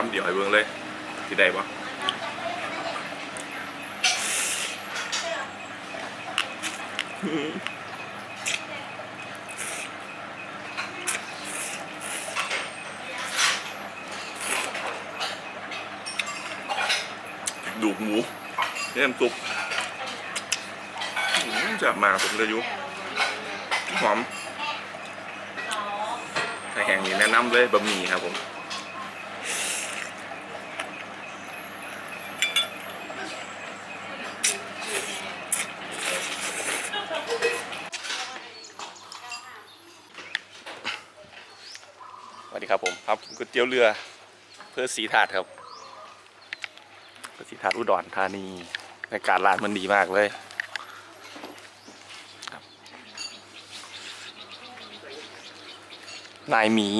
คำเดียวให้เบิ่งเลยสิได้ปะดูหมูเนี่ยน้ำซุปจะมาผมเลยยุหอมไข่แห้งนี่แนะนำเลยบะหมี่ครับผม สวัสดีครับผมครับก๋วยเตี๋ยวเรือเพื่อสีถาดครับเพื่อสีถาดอุดรธานีอากาศร้านมันดีมากเลยนายหมี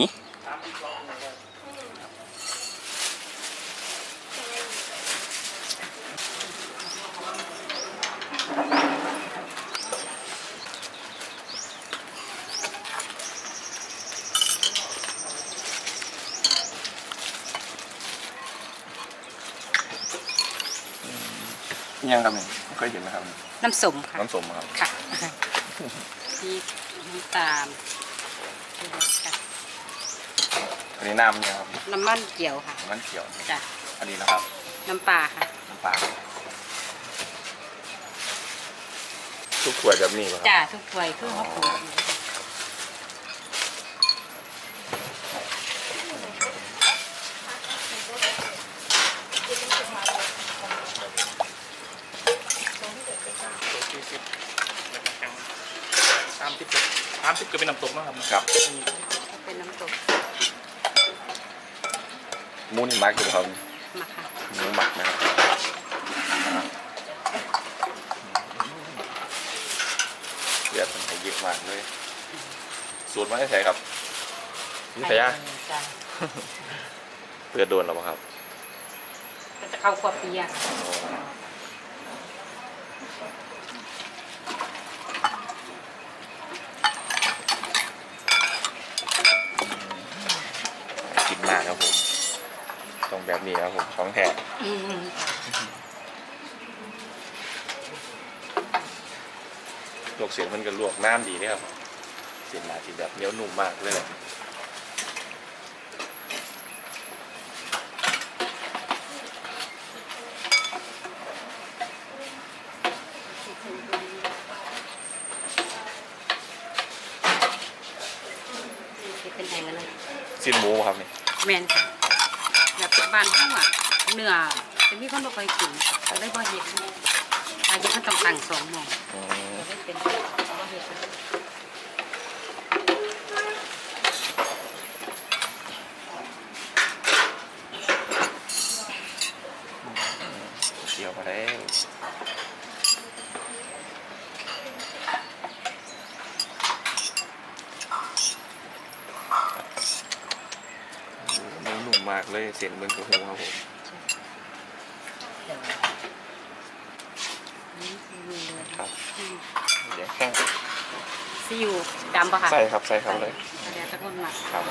ยังครับเนี่ยเคยเห็นนะครับน้ำส้มค่ะน้ำส้มครับค่ะนี่น้ำตาลค่ะอันนี้น้ำเนี่ยครับน้ำมันเกี่ยวค่ะน้ำเขียวจ้ะอันนี้นะครับ น้ำปลาค่ะน้ำปลาทุกขวดแบบนี้ป่ะครับจ้าทุกถ้วยคือเขาปลูก สี่สิบสามสิบสามสิบก็เป็นน้ำตกนะครับครับ เป็นน้ำตกหมูนี่มักอยู่ครับมาค่ะหมูหมักนะครับเลือดมันให้เยอะมากเลยสูตรมาได้ใช่ครับนี่ใช่ยะจ้ะเพื่อโดนหรอเปล่าครับก็จะเข้าขวบเปียกกินมากครับผมตรง แบบนี้ครับผมของแท้อืมลวกเสียงมันก็ลวกน้ำดีด้วยครับเสียงมาสีแบบเหนียวนุ่มมากเลยแหละเป็นแหงกันเลยสิ้นหมูครับนี่แมนค่ะแบ้านห้องอะเนื้อจะมีคนบ่ค่อยกินก็เลยบ่เห็ดอาจจะมันต้องตั้งสองหม้ออืมก็เลยเป็นบ่เห็ด เกี่ยวมาแล้วโอ้โหนุ่มมาก เลยเสียงเหมือนกระหูครับผมครับเดี๋ยวแห้งซีอิ๊วดำปะคะใส่ครับใส่ครับเลยเดี๋ยวตะก้นมาครับ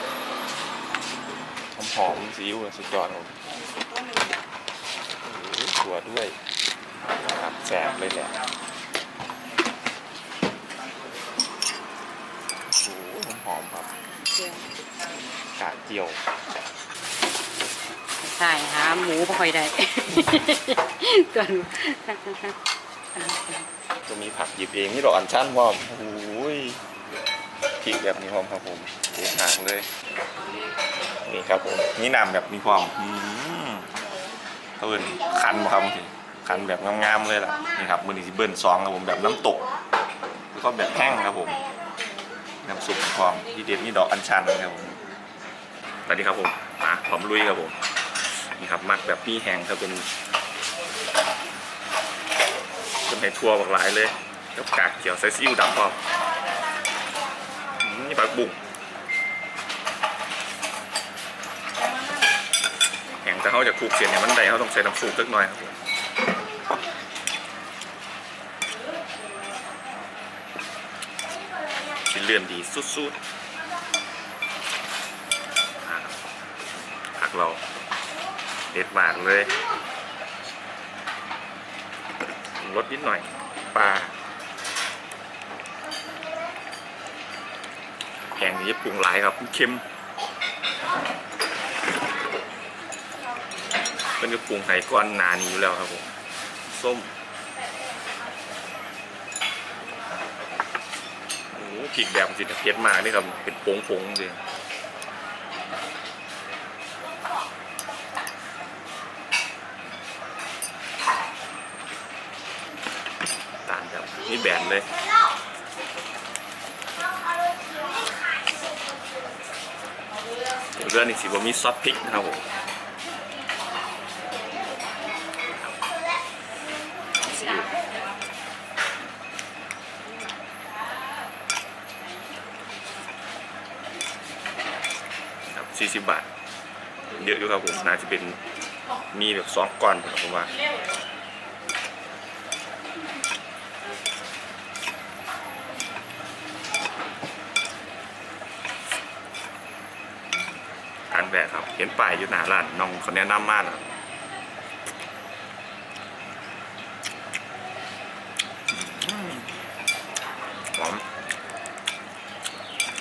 หอมหอมๆซีอิ๊วสุดยอดครับผมโอ้โหถั่วด้วยครับแสบเลยแหละโอ้โหหอมๆครับเดี๋ยวกากเจียว ใช่หาหมูบ่ค่อยได้ ตัวหนูจะมีผักหยิบเองนี่ดอกอัญชันพร้อมโอ้ยพริกแบบนี้พร้อมครับผมเด็ดหางเลย นี่ครับผมนี่นำแบบมีความอืมเขาเอินคันบ่ครับบางทีคันแบบงามๆเลยล่ะนี่ครับมือนี้สิเบิ้ลซองครับผมแบบน้ำตกแล้วก็แบบแห้งครับผมน้ำซุปความที่เด็ดนี่ดอกอัญชันครับผมสวัสดีครับผมมาพร้อมลุยครับผม นี่ครับมักแบบพี่แห้งครับเป็นเป็นไห้ทั่วบักหลายเลยแล้วกากเขียวใส่ซีอิ๊วดำพอมอืมนี่ปลาบุ้งแห้งแต่เขาจะคลุกเสียนเนี่ยมันได้เขาต้องใส่น้ำซุปเล็กน้อยครับชิ้นเลื่อนดีสุดๆผักเรา เด็ดมากเลยรสนิดหน่อยปลาแกงนี้ปรุงหลายครับเค็มเป็นกระปรุงไห่ก้อนหนานี้อยู่แล้วครับผมส้มโอ้โหผิกแบบสิเผ็ดมากนี่ครับเป็นผงผงๆเลย ต่างครับ นี่แบนเลย เรื่องนี้สิว่ามีซอสพริกนะครับผมซีอิ๊วครับสี่สิบบาท เยอะอยู่ครับผม น่าจะเป็นมีแบบสองก้อนผมว่า แบกครับ เห็นป้ายอยู่หน้าร้านน้องเขาแนะนำมากครับหอม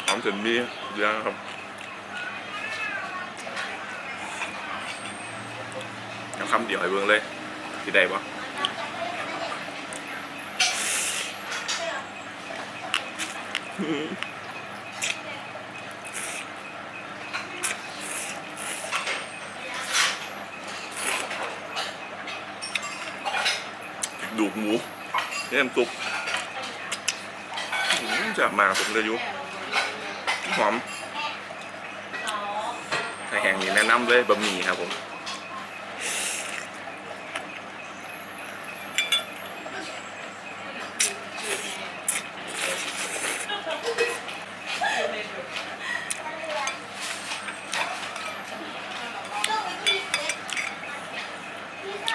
หอมถึงมีเยอะครับเอาคำเดียวให้เบิ่งเลยที่ได้ปะ ดูกหมูเนี่ยน้ำซุปอืมจะมาผมเลยยุหอมถ้าแห่งนี่แนะนำเลยบะหมี่ครับผม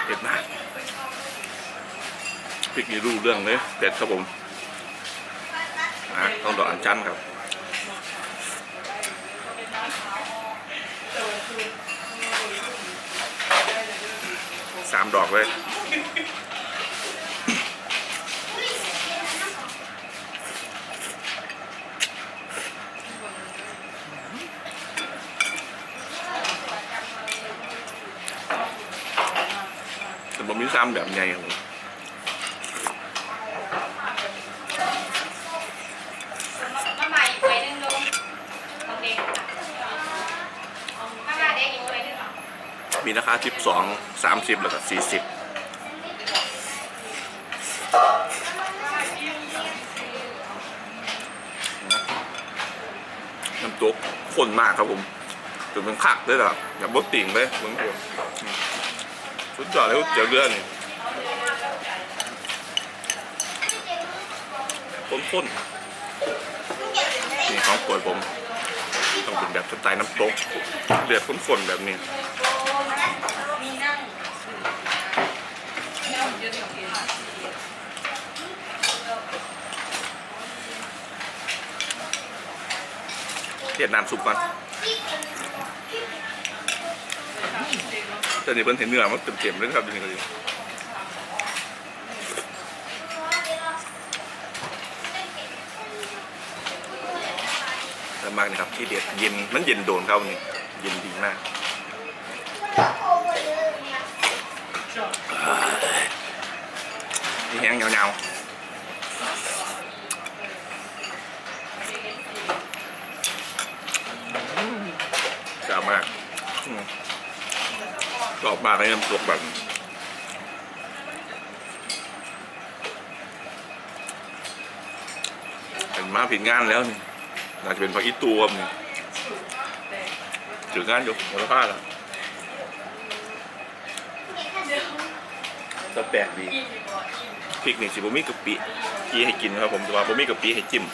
เผ็ดมาก พริกนี่รู้เรื่องเลยเด็ดครับผมอะต้องดอกอัญชันครับสามดอกเลยแต่ผมมีซ้ำแบบใหญ่ครับผม มาใหม่อีกถ้วยหนึงลุงของเด็กค่ะมาม่าเด็กอีกถ้วยหนึงเหรอ มีราคา12 30แล้วก็40น้ำตกข้นมากครับผมจนเป็นคักเลยล่ะอย่าบดติ่งเลยมึงผมสุดยอดเลยเจียวเรือนี่ข้นๆนี่ของปรดผม ต้องเป็นแบบสไตล์น้ำตกเลือดข้นๆแบบนี้ เทียดน้ำซุปก่อนแต่นี่เพิ่นเห็นเนื้อมันเต็มๆเลยครับจริงๆก็ดีแต่มากนี่ครับที่เด็ดเย็นมันเย็นโดนเข้านี่เย็นดีมากนี่แห้งเงาๆชอบมากอืม ชอบมากเลยน้ำซุปแบบเป็นมาผิดงานแล้วนี่น่าจะเป็นเพราะอีตัวมันถืองานอยู่มูลค่าแล้วก็แปลกดีพริกนี่สิบมีกะปิ กีให้กินครับผมแต่ว่าบมีกะปิให้จิ้ม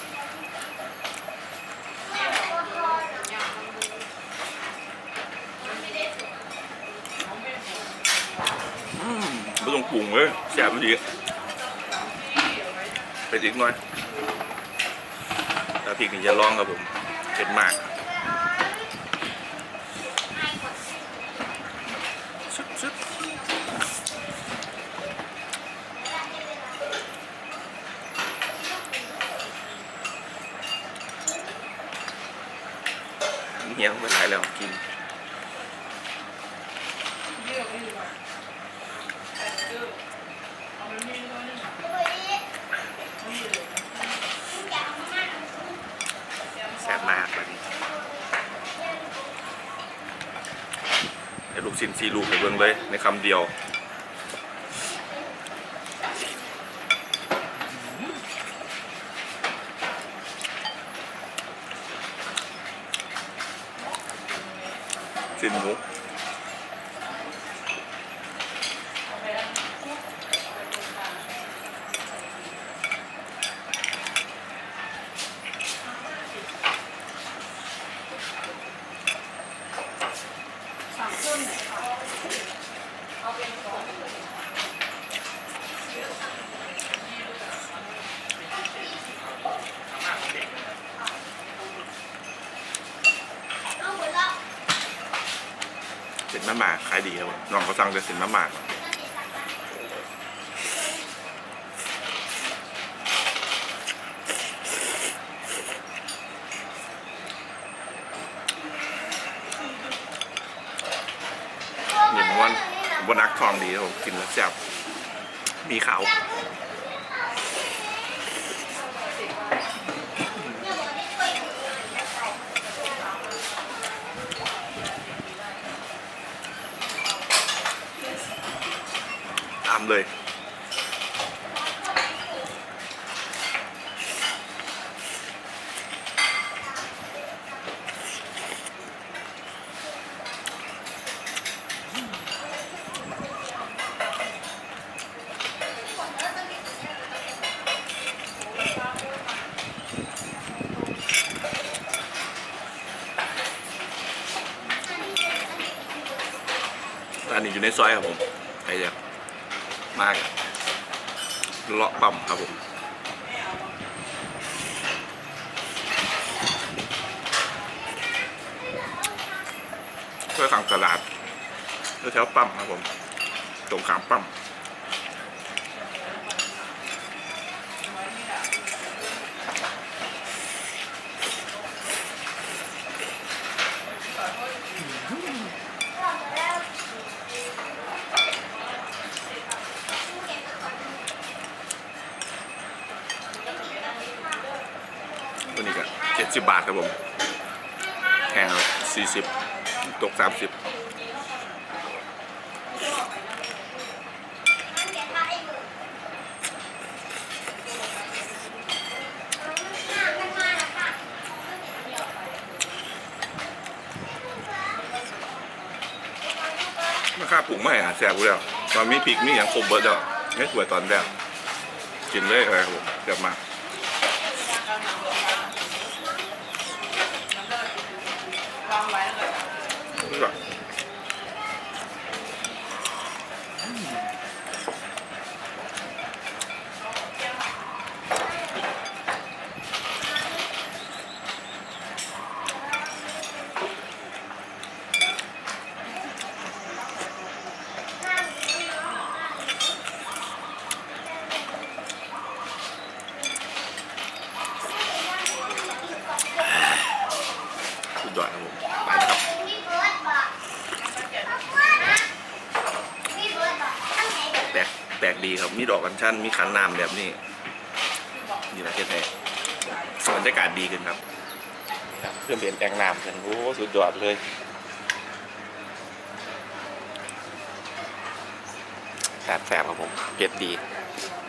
ปุ่งเลยแซ่บดีไปอีกหน่อยแล้วพริกนี่จะร้องครับผมเผ็ดมาก ชุบชุเหี้ยไปหลายแล้วกิน ลูกชิ้นซีลูกให้เบิ่งเลยในคำเดียวายดีครับน้องเขาสั่งแต่เส้นมะหมากหนึ่งวันบนักทองดีครับผมกินแล้วแซ่บมีเขาามเลย ร้านนี้อยู่ในซอยครับผมใครจะ มากเลาะปั๊มครับผมช่วยขังตลาดแถวปั๊มครับผม ตรงขามปั๊มตั 70 บาทครับผมแข่ง40 ตก 30ข้าปรุงไม่หาแซ่บกูแล้วตอนมีพริกมีอย่างคมเบิร์ดอะไม่สวยตอนแรกกินเลยอะไรครับผมแซ่บมาก ครับมีดอกกัญชันมีขันน้ำแบบนี้นี่ประเทศไทยบรรยากาศดีขึ้นครับเพื่อนเปลี่ยนแปลงน้ำกันโอ้สุดยอดเลยแสบแสบครับผมเผ็ดดี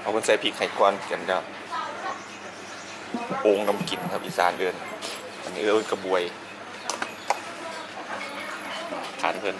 เอาคนใส่พริกไข่ก้อนกันแล้วโอ่งน้ำกินครับอีสานเดินอันนี้เออกระบวยขานเพื่อน